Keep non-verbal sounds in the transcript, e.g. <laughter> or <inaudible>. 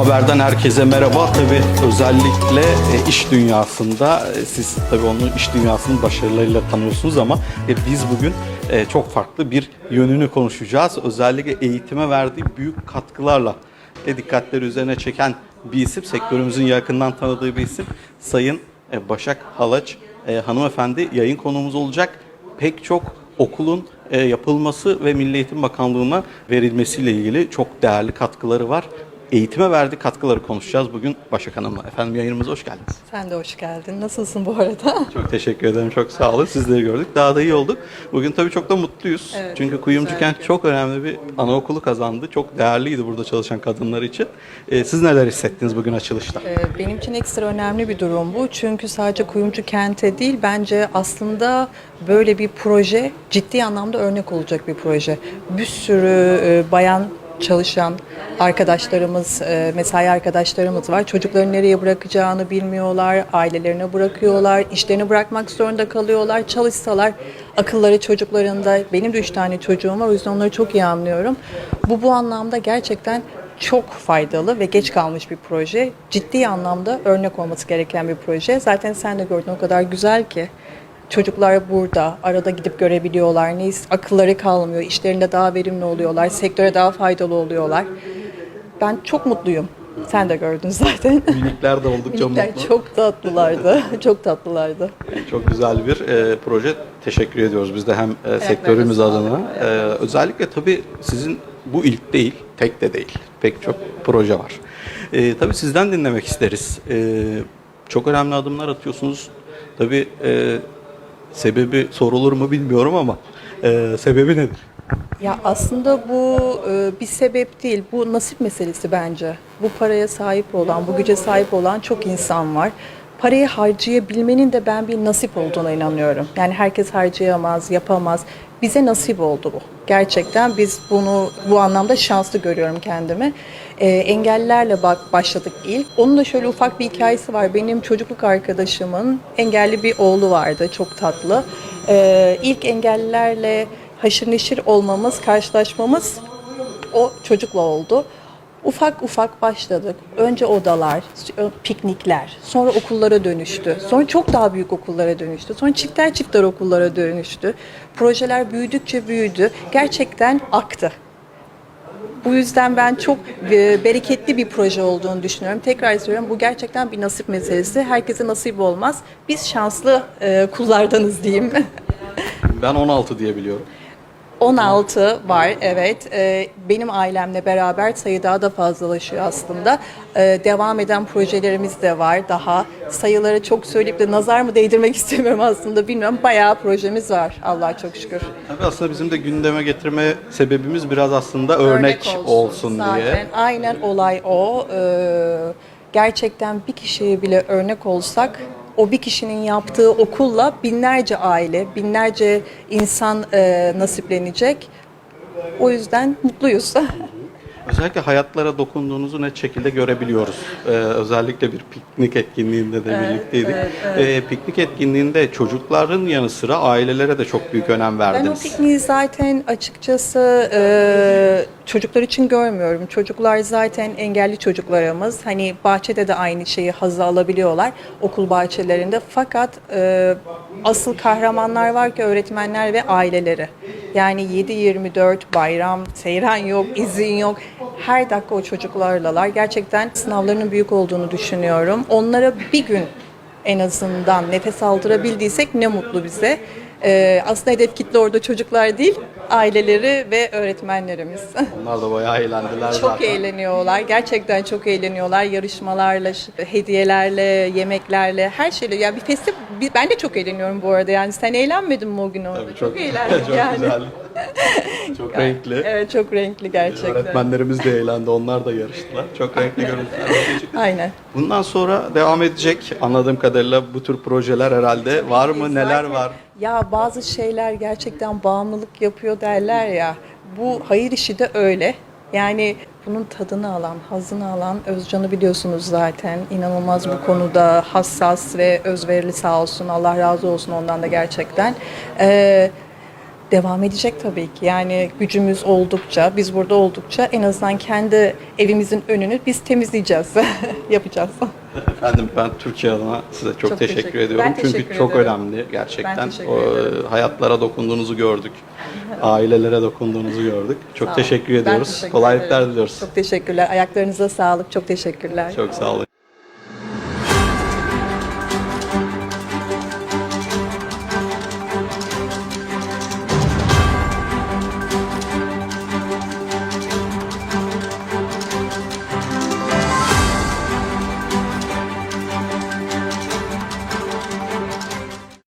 Haber'den herkese merhaba. Tabii özellikle e, iş dünyasında e, siz tabii onun iş dünyasının başarılarıyla tanıyorsunuz ama e, biz bugün çok farklı bir yönünü konuşacağız. Özellikle eğitime verdiği büyük katkılarla dikkatleri üzerine çeken bir isim, sektörümüzün yakından tanıdığı bir isim. Sayın Başak Halaç hanımefendi yayın konuğumuz olacak. Pek çok okulun yapılması ve Milli Eğitim Bakanlığı'na verilmesiyle ilgili çok değerli katkıları var. Eğitime verdiği katkıları konuşacağız bugün Başak Hanım'la. Efendim yayınımıza hoş geldiniz. Sen de hoş geldin. Nasılsın bu arada? <laughs> Çok teşekkür ederim. Çok sağ olun. Sizleri gördük. Daha da iyi olduk. Bugün tabii çok da mutluyuz. Evet, Çünkü Kuyumcu. Kent çok önemli bir anaokulu kazandı. Çok değerliydi burada çalışan kadınlar için. Ee, siz neler hissettiniz bugün açılışta? Ee, Benim için ekstra önemli bir durum bu. Çünkü sadece Kuyumcu Kent'e değil, bence aslında böyle bir proje ciddi anlamda örnek olacak bir proje. Bir sürü e, bayan çalışan arkadaşlarımız, e, mesai arkadaşlarımız var. Çocuklarını nereye bırakacağını bilmiyorlar, ailelerine bırakıyorlar, işlerini bırakmak zorunda kalıyorlar. Çalışsalar akılları çocuklarında, benim de üç tane çocuğum var o yüzden onları çok iyi anlıyorum. Bu bu anlamda gerçekten çok faydalı ve geç kalmış bir proje. Ciddi anlamda örnek olması gereken bir proje. Zaten sen de gördün o kadar güzel ki. Çocuklar burada, arada gidip görebiliyorlar. Ne akılları kalmıyor, işlerinde daha verimli oluyorlar, sektöre daha faydalı oluyorlar. Ben çok mutluyum. Sen de gördün zaten. <laughs> Minikler de oldukça Minikler mutlu. çok tatlılardı. <laughs> çok tatlılardı. Çok güzel bir e, proje. Teşekkür ediyoruz biz de hem e, sektörümüz sağlık. adına. E, özellikle tabii sizin bu ilk değil, tek de değil. Pek çok proje var. E, tabii sizden dinlemek isteriz. E, çok önemli adımlar atıyorsunuz. Tabii e, sebebi sorulur mu bilmiyorum ama e, sebebi nedir? Ya aslında bu e, bir sebep değil, bu nasip meselesi bence. Bu paraya sahip olan, bu güce sahip olan çok insan var. Parayı harcayabilmenin de ben bir nasip olduğuna inanıyorum. Yani herkes harcayamaz, yapamaz. Bize nasip oldu bu. Gerçekten biz bunu bu anlamda şanslı görüyorum kendimi. E, engellilerle bak başladık ilk. Onun da şöyle ufak bir hikayesi var. Benim çocukluk arkadaşımın engelli bir oğlu vardı, çok tatlı. E, ilk engellilerle haşır neşir olmamız, karşılaşmamız o çocukla oldu. Ufak ufak başladık. Önce odalar, piknikler, sonra okullara dönüştü. Sonra çok daha büyük okullara dönüştü. Sonra çifter çifter okullara dönüştü. Projeler büyüdükçe büyüdü. Gerçekten aktı. Bu yüzden ben çok e, bereketli bir proje olduğunu düşünüyorum. Tekrar söylüyorum bu gerçekten bir nasip meselesi. Herkese nasip olmaz. Biz şanslı e, kullardanız diyeyim. Ben 16 diye biliyorum. 16 var evet. Ee, benim ailemle beraber sayı daha da fazlalaşıyor aslında. Ee, devam eden projelerimiz de var daha. Sayıları çok söyleyip de nazar mı değdirmek <laughs> istemiyorum aslında bilmiyorum. Bayağı projemiz var Allah'a çok şükür. Tabii aslında bizim de gündeme getirme sebebimiz biraz aslında örnek, olsun, Zaten diye. aynen olay o. Ee, gerçekten bir kişiye bile örnek olsak o bir kişinin yaptığı okulla binlerce aile, binlerce insan e, nasiplenecek. O yüzden mutluyuz. <laughs> Özellikle hayatlara dokunduğunuzu net şekilde görebiliyoruz. Ee, özellikle bir piknik etkinliğinde de birlikteydik. Ee, piknik etkinliğinde çocukların yanı sıra ailelere de çok büyük önem Ben o verdiniz. pikniği zaten açıkçası e, çocuklar için görmüyorum. Çocuklar zaten engelli çocuklarımız. Hani bahçede de aynı şeyi hazı alabiliyorlar okul bahçelerinde. Fakat e, asıl kahramanlar var ki öğretmenler ve aileleri. Yani 7-24 bayram, seyran yok, izin yok. Her dakika o çocuklarlalar. Gerçekten sınavlarının büyük olduğunu düşünüyorum. Onlara bir gün en azından nefes aldırabildiysek ne mutlu bize. Ee, aslında hedef kitle orada çocuklar değil, aileleri ve öğretmenlerimiz. <laughs> Onlar da bayağı eğlendiler çok zaten. eğleniyorlar, gerçekten çok eğleniyorlar. Yarışmalarla, hediyelerle, yemeklerle, her şeyle. Ya bir bir- ben de çok eğleniyorum bu arada. Yani sen eğlenmedin mi o gün orada? Tabii çok, eğlendik <laughs> çok yani. güzel. <laughs> çok renkli. Evet, çok renkli gerçekten. Öğretmenlerimiz de eğlendi. Onlar da yarıştılar. Çok renkli görüntüler ortaya çıktı. Aynen. Bundan sonra devam edecek anladığım kadarıyla bu tür projeler herhalde var mı? Neler Zaten- var? Ya bazı şeyler gerçekten bağımlılık yapıyor derler ya. Bu hayır işi de öyle. Yani bunun tadını alan, hazını alan Özcan'ı biliyorsunuz zaten. İnanılmaz bu konuda hassas ve özverili sağ olsun. Allah razı olsun ondan da gerçekten. Ee, devam edecek tabii ki. Yani gücümüz oldukça, biz burada oldukça en azından kendi evimizin önünü biz temizleyeceğiz, <laughs> yapacağız. Efendim ben Türkiye adına size çok, Çok teşekkür, teşekkür- ediyorum. Ben Çünkü teşekkür çok ederim. önemli gerçekten. Ben teşekkür O, ederim. hayatlara dokunduğunuzu gördük. <laughs> Ailelere dokunduğunuzu gördük. Çok Sağ olun. teşekkür Ben ediyoruz. teşekkür Kolaylıklar ederim. diliyoruz. Çok teşekkürler. Ayaklarınıza sağlık. Çok teşekkürler. çok sağ olun.